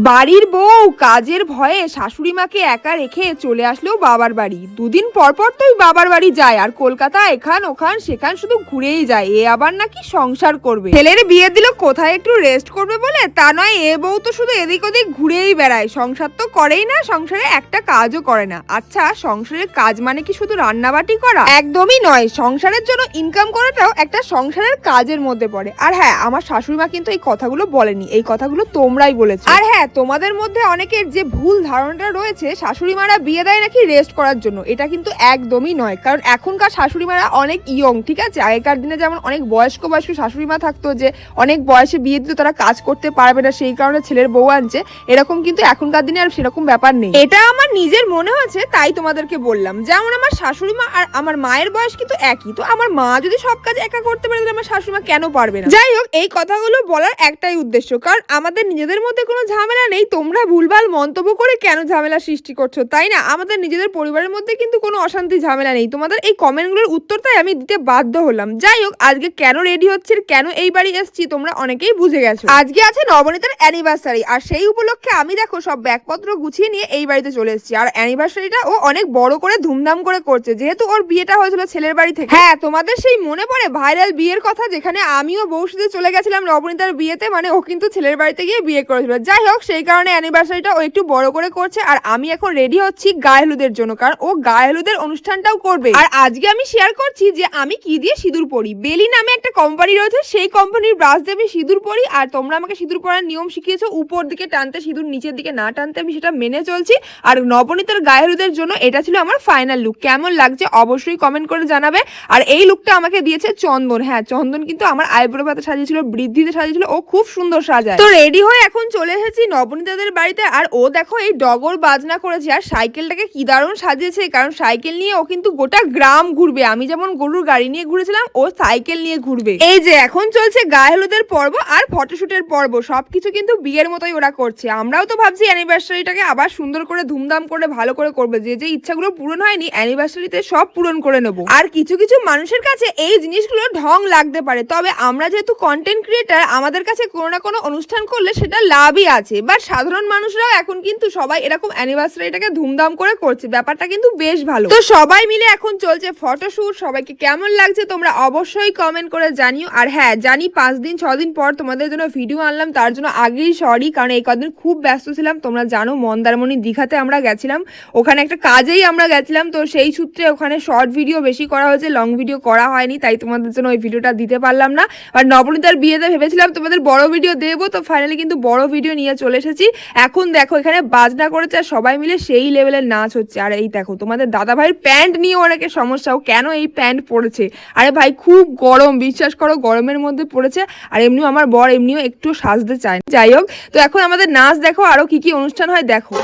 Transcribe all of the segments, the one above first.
বাড়ির বউ কাজের ভয়ে শাশুড়ি মাকে একা রেখে চলে আসলেও বাবার বাড়ি। দুদিন পর পর তো বাবার বাড়ি যায় আর কলকাতা এখান ওখান সেখান শুধু ঘুরেই যায়। এ আবার নাকি সংসার করবে। ছেলের বিয়ে দিল কোথায় একটু রেস্ট করবে বলে? তা নয়, এ বউ তো শুধু এদিক ওদিক ঘুরেই বেড়ায়। সংসার তো করেই না, সংসারে একটা কাজও করে না। আচ্ছা সংসারের কাজ মানে কি শুধু রান্নাবাটি করা? একদমই নয়, সংসারের জন্য ইনকাম করাটাও একটা সংসারের কাজের মধ্যে পড়ে। আর হ্যাঁ আমার শাশুড়ি মা কিন্তু এই কথাগুলো বলেনি। এই কথাগুলো তোমরাই বলেছ। আর হ্যাঁ তোমাদের মধ্যে অনেকের যে ভুল ধারণাটা রয়েছে শাশুড়ি মারা বিয়ে দেয় নাকি রেস্ট করার জন্য? এটা কিন্তু একদমই নয়। কারণ এখনকার শাশুড়ি মারা অনেক ইয়ং ঠিক আছে? আগেকার দিনে যেমন অনেক বয়স্ক বয়স্ক শাশুড়ি মা থাকতো যে, অনেক বয়সে বিয়ে দিত তারা কাজ করতে পারবে না, সেই কারণে ছেলের বউ আনছে। এরকম কিন্তু এখনকার দিনে আর সেরকম ব্যাপার নেই। এটা আমার নিজের মনে হয়েছে তাই তোমাদেরকে বললাম। যেমন আমার শাশুড়ি মা আর আমার মায়ের বয়স কিন্তু একই। তো আমার মা যদি সব কাজ একা করতে পারে, তাহলে আমার শাশুড়ি মা কেন পারবে না? যাই হোক, এই কথাগুলো বলার একটাই উদ্দেশ্য। কারণ আমাদের নিজেদের মধ্যে কোনো ঝামেলা নেই, তোমরা ভুলভাল মন্তব্য করে কেন ঝামেলা সৃষ্টি করছ, তাই না? আমাদের নিজেদের পরিবারের মধ্যে কিন্তু কোনো অশান্তি, ঝামেলা নেই। তোমাদের এই কমেন্টগুলোর উত্তরটাই আমি দিতে বাধ্য হলাম। যাই হোক, আজকে কেন রেডি হচ্ছে, কেন এই বাড়ি এসেছি, তোমরা অনেকেই বুঝে গেছো। আজকে আছে নবনীতার অ্যানিভার্সারি আর সেই উপলক্ষে আমি দেখো সব ব্যাগপত্র গুছিয়ে নিয়ে এই বাড়িতে চলে এসেছি। আর অ্যানিভার্সারিটা ও অনেক বড় করে ধুমধাম করে করছে, যেহেতু ওর বিয়েটা হয়েছিল ছেলের বাড়ি থেকে। হ্যাঁ তোমাদের সেই মনে পড়ে ভাইরাল বিয়ের কথা, যেখানে আমিও বউ সাথে চলে গেছিলাম নবনীতার বিয়েতে মানে ও কিন্তু ছেলের বাড়িতে গিয়ে বিয়ে করেছিল। যাই হোক সেই কারণে অ্যানিভার্সারিটা ও একটু বড় করে করছে। আর আমি এখন রেডি হচ্ছি গায়ে হলুদের জন্য, কারণ ও গায়ে হলুদের অনুষ্ঠানটাও করবে। আর আজকে আমি শেয়ার করছি যে আমি কি দিয়ে সিঁদুর পরি। বেলি নামে একটা কোম্পানি রয়েছে, সেই কোম্পানির ব্রাশ দিয়ে আমি সিঁদুর পরি। আর তোমরা আমাকে সিঁদুর পরার নিয়ম শিখিয়েছো, উপর দিকে টানতে সিঁদুর, নিচের দিকে না টানতে, আমি সেটা মেনে চলছি। আর নবনীতার গায়ে হলুদের জন্য এটা ছিল আমার ফাইনাল লুক কেমন লাগছে অবশ্যই কমেন্ট করে জানাবে। আর এই লুকটা আমাকে দিয়েছে চন্দন। হ্যাঁ চন্দন কিন্তু আমার আইব্রো পাতা সাজিয়েছিল, বৃদ্ধিতে সাজিয়েছিল, ও খুব সুন্দর সাজায়। তো রেডি হয়ে এখন চলে এসেছি নবনীতাদের বাড়িতে আর ও দেখো এই ডগর বাজনা করেছে আর সাইকেলটাকে কি দারুণ সাজিয়েছে, কারণ সাইকেল নিয়ে ও কিন্তু গোটা গ্রাম ঘুরবে। আমি যেমন গরুর গাড়ি নিয়ে ঘুরেছিলাম, ও সাইকেল নিয়ে ঘুরবে। এই যে এখন চলছে গায়ে হলুদের পর্ব আর ফটোশুটের পর্ব, সবকিছু কিন্তু বিয়ের মতোই ওরা করছে। আমরাও তো ভাবছি অ্যানিভার্সারিটাকে আবার সুন্দর করে ধুমধাম করে ভালো করে করবে। যে যে ইচ্ছাগুলো পূরণ হয়নি অ্যানিভার্সারিতে সব পূরণ করে নেব। আর কিছু কিছু মানুষের কাছে এই জিনিসগুলো ঢং লাগতে পারে। তবে আমরা যেহেতু কন্টেন্ট ক্রিয়েটার আমাদের কাছে কোনো না কোনো অনুষ্ঠান করলে সেটা লাভই আছে। বাট সাধারণ মানুষরাও এখন কিন্তু সবাই এরকম অ্যানিভার্সারিটাকে ধুমধাম করে করছে। ব্যাপারটা কিন্তু বেশ ভালো। তো সবাই মিলে এখন চলছে ফটোশুট সবাইকে কেমন লাগছে তোমরা অবশ্যই কমেন্ট করে জানিও। আর হ্যাঁ জানি পাঁচ দিন, ছ দিন পর তোমাদের জন্য ভিডিও আনলাম, তার জন্য আগেই সরি কারণ এই কদিন খুব ব্যস্ত ছিলাম। তোমরা জানো মন্দারমণি দীঘাতে আমরা গেছিলাম। ওখানে একটা কাজেই আমরা গেছিলাম, তো সেই সূত্রে ওখানে শর্ট ভিডিও বেশি করা হয়েছে লং ভিডিও করা হয়নি, তাই তোমাদের জন্য ওই ভিডিওটা দিতে পারলাম না। আর নবনীতার বিয়েতে ভেবেছিলাম তোমাদের বড় ভিডিও দেবো, তো ফাইনালি কিন্তু বড় ভিডিও নিয়ে চলে এসেছি। এখন দেখো, এখানে বাজনা করেছে আর সবাই মিলে সেই লেভেলের নাচ হচ্ছে। আর এই দেখো, তোমাদের দাদা ভাইয়ের প্যান্ট নিয়ে অনেকের সমস্যাও কেন এই প্যান্ট পরেছে আরে ভাই, খুব গরম। বিশ্বাস করো, গরমের মধ্যে পড়েছে। আর এমনিও আমার বর এমনিও একটু সাজতে চায়। যাই হোক, তো এখন আমাদের নাচ দেখো আরও কি কি অনুষ্ঠান হয় দেখো।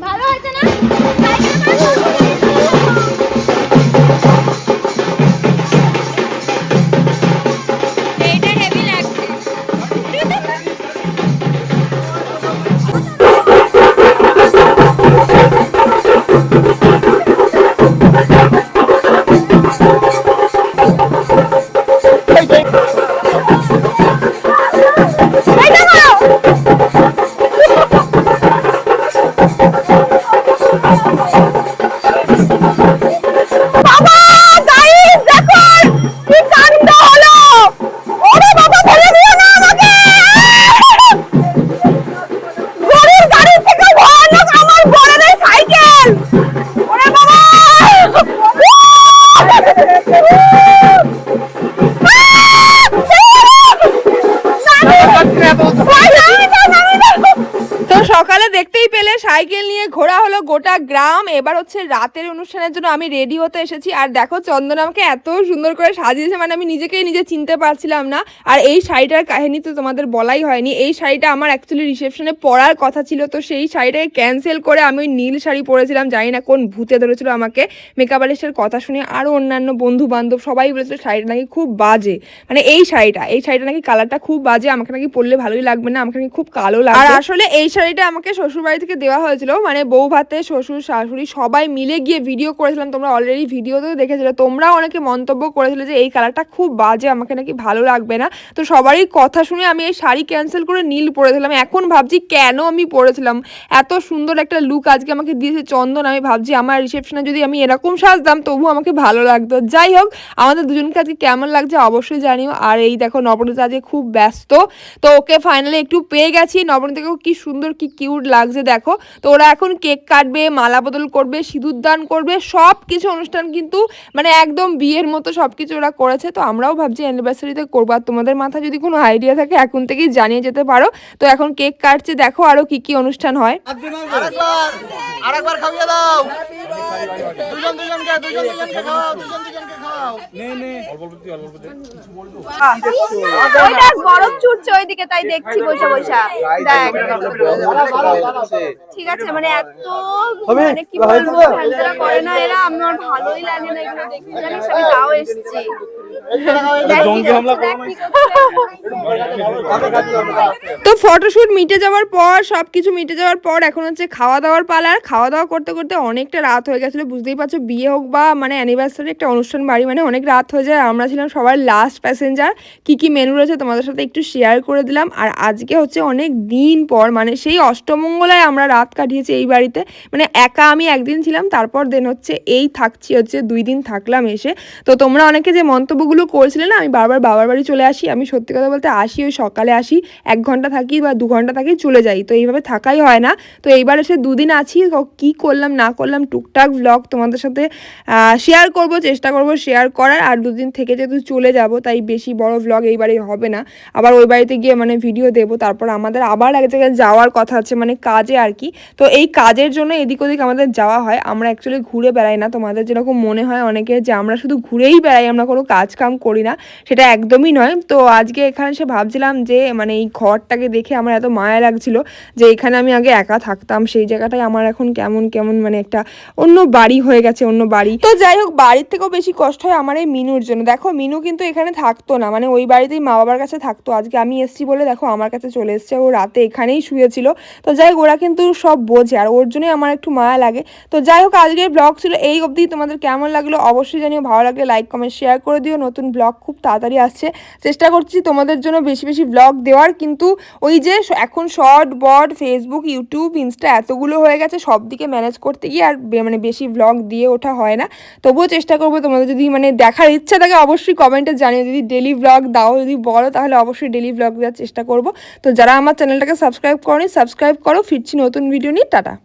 ভালো হয়েছে না? সাইকেল নিয়ে ঘোরা হলো গোটা গ্রাম। এবার হচ্ছে রাতের অনুষ্ঠানের জন্য আমি রেডি হতে এসেছি। আর দেখো, চন্দন আমাকে এত সুন্দর করে সাজিয়েছে মানে আমি নিজেকেই নিজে চিনতে পারছিলাম না। আর এই শাড়িটার কাহিনী তো তোমাদের বলাই হয়নি। এই শাড়িটা আমার অ্যাকচুয়ালি রিসেপশনে পরার কথা ছিল। তো সেই শাড়িটাকে ক্যান্সেল করে আমি ওই নীল শাড়ি পরেছিলাম। জানি না কোন ভূতে ধরেছিল আমাকে। মেকআপ আর্টিস্টের কথা শুনে আরও অন্যান্য বন্ধু বান্ধব সবাই বলেছিল, শাড়িটা নাকি খুব বাজে। মানে এই শাড়িটা এই শাড়িটা নাকি কালারটা খুব বাজে। আমাকে নাকি পরলে ভালোই লাগবে না, আমাকে নাকি খুব কালো লাগে আর আসলে এই শাড়িটা আমাকে শ্বশুরবাড়ি থেকে দেওয়া হয়েছিল মানে বউ ভাতে, শ্বশুর, শাশুড়ি সবাই মিলে গিয়ে ভিডিও করেছিলাম। তোমরা অলরেডি ভিডিওতেও দেখেছিলে। তোমরাও অনেকে মন্তব্য করেছিলে যে, এই কালারটা খুব বাজে, আমাকে নাকি ভালো লাগবে না। তো সবারই কথা শুনে আমি এই শাড়ি ক্যান্সেল করে নীল পরেছিলাম এখন ভাবছি কেন আমি পরেছিলাম? এত সুন্দর একটা লুক আজকে আমাকে দিয়েছে চন্দন। আমি ভাবছি আমার রিসেপশনে যদি আমি এরকম সাজতাম, তবু আমাকে ভালো লাগতো। যাই হোক, আমাদের দুজনকে আজকে কেমন লাগছে অবশ্যই জানিও। আর এই দেখো, নবনীতা আজকে খুব ব্যস্ত। তো ওকে ফাইনালি একটু পেয়ে গেছি। নবনীতাকেও কি সুন্দর, কি কিউট লাগছে দেখো। তো ওরা এখন কেক কাটবে, মালা বদল করবে, সিঁদুর দান করবে সব কিছু অনুষ্ঠান কিন্তু মানে একদম বিয়ের মতো সব কিছু ওরা করেছে। তো আমরাও ভাবছি অ্যানিভার্সারিতে করব। আর তোমাদের মাথায় যদি কোনো আইডিয়া থাকে, এখন থেকেই জানিয়ে যেতে পারো। তো এখন কেক কাটছে, দেখো আরও কি কি অনুষ্ঠান হয়। আরেকবার খাইয়ে দাও। দুজন দুজনকে দুজন দুজনকে খাও দুজন দুজনকে। দেখ বরফ ছুটছে ওইদিকে তাই দেখছি বৈশা বৈশা দেখ। ঠিক আছে মানে এত মানে কি বলব করে না এরা আমার ভালোই লাগে না এগুলো দেখতে। জানিস আমি তাও এসেছি। তো ফটোশুট মিটে যাওয়ার পর সব কিছু মিটে যাওয়ার পর এখন হচ্ছে খাওয়া দাওয়ার পালা আর খাওয়া দাওয়া করতে করতে অনেকটা রাত হয়ে গেছিল। বুঝতেই পারছ বিয়ে হোক বা মানে অ্যানিভার্সারি একটা অনুষ্ঠান বাড়ি মানে অনেক রাত হয়ে যায়। আমরা ছিলাম সবার লাস্ট প্যাসেঞ্জার কি কি মেনু রয়েছে তোমাদের সাথে একটু শেয়ার করে দিলাম। আর আজকে হচ্ছে অনেক দিন পর মানে সেই অষ্টমঙ্গলায় আমরা রাত কাটিয়েছি এই বাড়িতে। মানে একা আমি একদিন ছিলাম তারপর দেন হচ্ছে এই থাকছি হচ্ছে দুই দিন থাকলাম এসে। তো তোমরা অনেকে যে মন্তব্যগুলো করছিলে না, আমি বারবার বাবার বাড়ি চলে আসি, আমি সত্যি কথা বলতে আসি, ওই সকালে আসি, এক ঘণ্টা থাকি বা দু ঘণ্টা থাকি চলে যাই, তো এইভাবে থাকাই হয় না। তো এইবার এসে দুদিন আছি কি করলাম, না করলাম, টুকটাক ব্লগ তোমাদের সাথে শেয়ার করব, চেষ্টা করব শেয়ার করার, আর দুদিন থেকে যেহেতু চলে যাব, তাই বেশি বড় ব্লগ এইবারে হবে না। আবার ওই বাড়িতে গিয়ে মানে ভিডিও দেবো, তারপর আমাদের আবার এক জায়গায় যাওয়ার কথা আছে মানে কাজে আর কি। তো এই কাজের জন্য এদিক ওদিক আমাদের যাওয়া হয়, আমরা অ্যাকচুয়ালি ঘুরে বেড়াই না, তোমাদের যেরকম মনে হয় অনেকে যে আমরা শুধু ঘুরেই বেড়াই, আমরা কোনো কাজ কাম করি না, সেটা একদমই নয়। তো আজকে এখানে এসে ভাবছিলাম যে মানে এই ঘরটাকে দেখে আমার এত মায়া লাগছিল যে, এখানে আমি আগে একা থাকতাম, সেই জায়গাটায় আমার এখন কেমন কেমন মানে একটা অন্য বাড়ি হয়ে গেছে, অন্য বাড়ি। তো যাই হোক, বাড়ির থেকেও বেশি কষ্ট হয় আমার এই মিনুর জন্য। দেখো, মিনু কিন্তু এখানে থাকতো না মানে ওই বাড়িতেই মা বাবার কাছে থাকতো। আজকে আমি এসছি বলে দেখো, আমার কাছে চলে এসছে, ও রাতে এখানেই শুয়েছিল। তো যাই হোক, ওরা কিন্তু সব বোঝে, আর ওর জন্যই আমার একটু মায়া লাগে। তো যাই হোক, আজকের ব্লগ ছিল এই অবধি। তোমাদের কেমন লাগল অবশ্যই জানিও, ভালো লাগলে লাইক কমেন্ট শেয়ার করে দিও। নতুন ব্লগ খুব তাড়াতাড়ি আসছে। চেষ্টা করছি তোমাদের জন্য বেশি বেশি ব্লগ দেওয়ার, কিন্তু ওই যে এখন শর্ট বট ফেসবুক ইউটিউব ইনস্টা এতগুলো হয়ে গেছে সব দিকে ম্যানেজ করতে গিয়ে আর মানে বেশি ব্লগ দিয়ে ওঠা হয় না। তবুও চেষ্টা করব তোমাদের যদি মানে দেখার ইচ্ছা থাকে, অবশ্যই কমেন্টে জানিয়ে যদি ডেলি ব্লগ দাও, যদি বলো, তাহলে অবশ্যই ডেলি ব্লগ দেওয়ার চেষ্টা করব। তো যারা আমার চ্যানেলটাকে সাবস্ক্রাইব করনি সাবস্ক্রাইব করো। ফিরছি নতুন ভিডিও নিয়ে। টাটা।